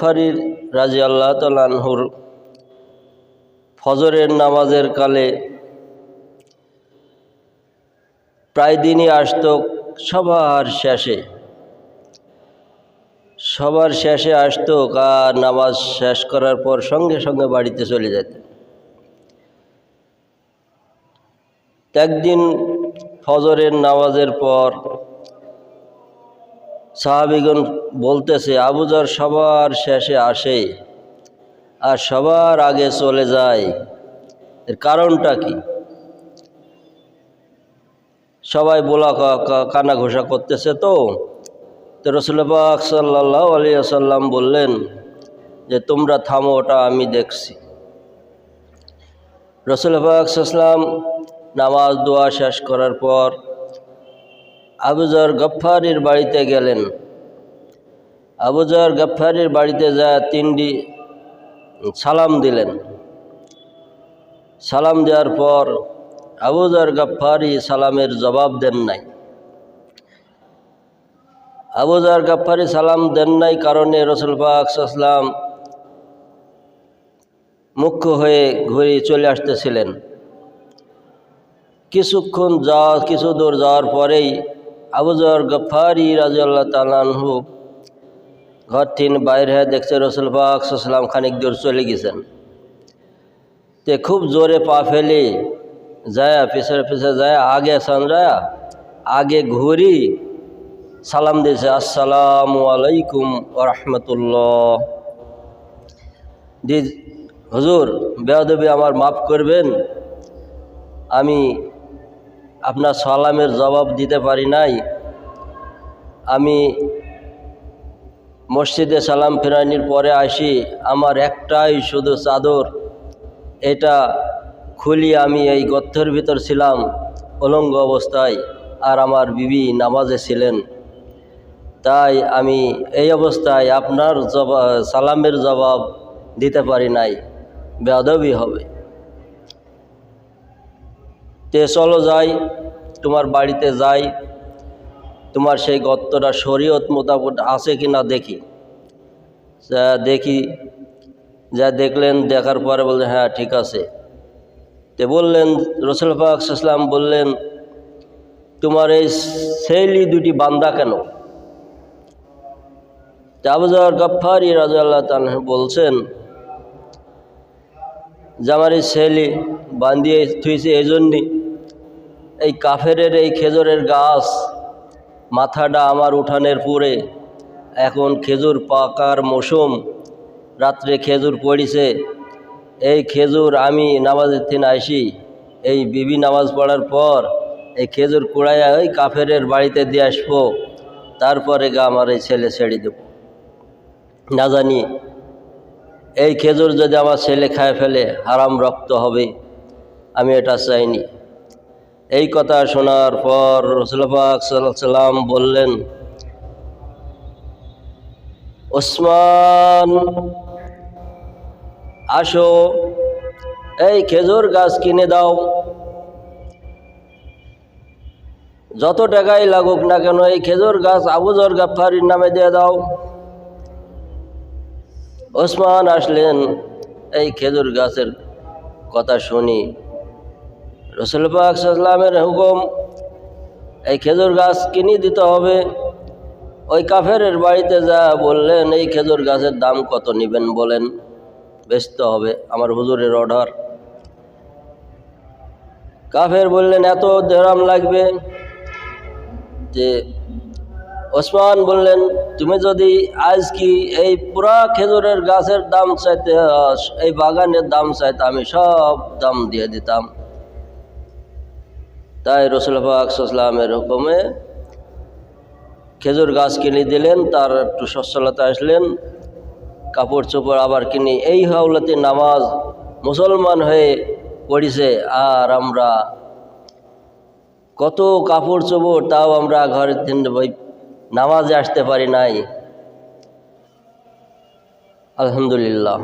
গফফারির রাজি আল্লাহ তালানহুর ফজরের নামাজের কালে প্রায় দিনই আসত সবার শেষে। সবার শেষে আসতো আর নামাজ শেষ করার পর সঙ্গে সঙ্গে বাড়িতে চলে যেত। একদিন ফজরের নামাজের পর সাহাবিগণ বলতেছে আবুজার সবার শেষে আসে আর সবার আগে চলে যায়। এর কারণটা কি? সবাই বলা কানা ঘোষা করতেছে তো। তো রসুলবাক সাল্লাহ আলী আসাল্লাম বললেন যে, তোমরা থামো, ওটা আমি দেখছি। রসুলবাক সাল্লাম নামাজ দোয়া শেষ করার পর আবুজর গফ্ফারির বাড়িতে গেলেন। আবুজর গফ্ফারির বাড়িতে যা তিনটি সালাম দিলেন। সালাম দেওয়ার পর আবুজর গফ্ফারি সালামের জবাব দেন নাই। আবুজার গাফারি সালাম দেন নাই কারণে রসুল পাকসাল্লাম মুখ্য হয়ে ঘুরে চলে আসতেছিলেন। কিছুক্ষণ যাওয়া কিছু দূর যাওয়ার পরেই আবুজার গফারি রাজিয়াল্লাহ তালানহু ঘর থেকে বাইরে দেখছে রসুল পাকসাল্লাম খানিক দূর চলে গেছেন। তে খুব জোরে পা ফেলে যায়, পিছনে পিছনে যায়, আগে সানরায়া আগে ঘুরি, সালাম দিয়েছে, আসসালামু আলাইকুম রহমতুল্লাহ। দি হুজুর, বেয়াদবি আমার মাফ করবেন, আমি আপনার সালামের জবাব দিতে পারি নাই। আমি মসজিদে সালাম ফেরানির পরে আসি, আমার একটাই শুধু চাদর, এটা খুলি আমি এই গর্তের ভিতর ছিলাম, অলঙ্গ অবস্থায়, আর আমার বিবি নামাজে ছিলেন। তাই আমি এই অবস্থায় আপনার জবাব সালামের জবাব দিতে পারি নাই। বেদবি হবে। তে চলো যাই, তোমার বাড়িতে যাই, তোমার সেই গর্তটা শরীয়ত মোতাবক আছে কি না দেখি। যা দেখি, যা দেখলেন, দেখার পরে বললেন হ্যাঁ ঠিক আছে। তে বললেন, রসুল ইসলাম বললেন, তোমার এই শৈলী দুটি বান্দা কেন? আবুজার গফারি রাজাল্লাহ তালহ বলছেন, যে আমার এই ছেলে বান্ধিয়ে থুইছে এই জন্যে এই কাফেরের এই খেজুরের গাছ মাথাটা আমার উঠানের পুরে। এখন খেজুর পাকার মৌসুম, রাত্রে খেজুর পড়িছে। এই খেজুর আমি নামাজের দিন আসি এই বিবি নামাজ পড়ার পর এই খেজুর কুড়াইয়া ওই কাফেরের বাড়িতে দিয়ে আসব। তারপরে গা আমার এই ছেলে ছেড়ে দেবো। না জানি, এই খেজুর যদি আমার ছেলে খায় ফেলে, হারাম রক্ত হবে। আমি এটা চাইনি। এই কথা শোনার পর রসুলবাক সাল্লাম বললেন, ওসমান, আসো, এই খেজুর গাছ কিনে দাও। যত টাকাই লাগুক না কেন, এই খেজুর গাছ আবুজর গাফারির নামে দিয়ে দাও। ওসমান আসলেন, এই খেজুর গাছের কথা শুনি। রসুল পাক সাল্লামের হুকুম, এই খেজুর গাছ কিনে দিতে হবে। ওই কাফেরের বাড়িতে যা বললেন, এই খেজুর গাছের দাম কত নেবেন বলেন। বেচতে হবে আমার হুজুরের অর্ডার। কাফের বললেন, এত দেরাম লাগবে? যে ওসমান বললেন, তুমি যদি আজ কি এই পুরা খেজুরের গাছের দাম চাইতে এই বাগানের দাম চাইতে আমি সব দাম দিয়ে দিতাম। তাই রসুল পাকসালামের হুকুমে খেজুর গাছ কিনে দিলেন, তার একটু সচ্ছলতা আসলেন, কাপড় চোপড় আবার কিনি এই হাওলাতে নামাজ মুসলমান হয়ে পড়িছে। আর আমরা কত কাপড় চোপড় তাও আমরা ঘরের দিন নামাজে আসতে পারি নাই। আলহামদুলিল্লাহ।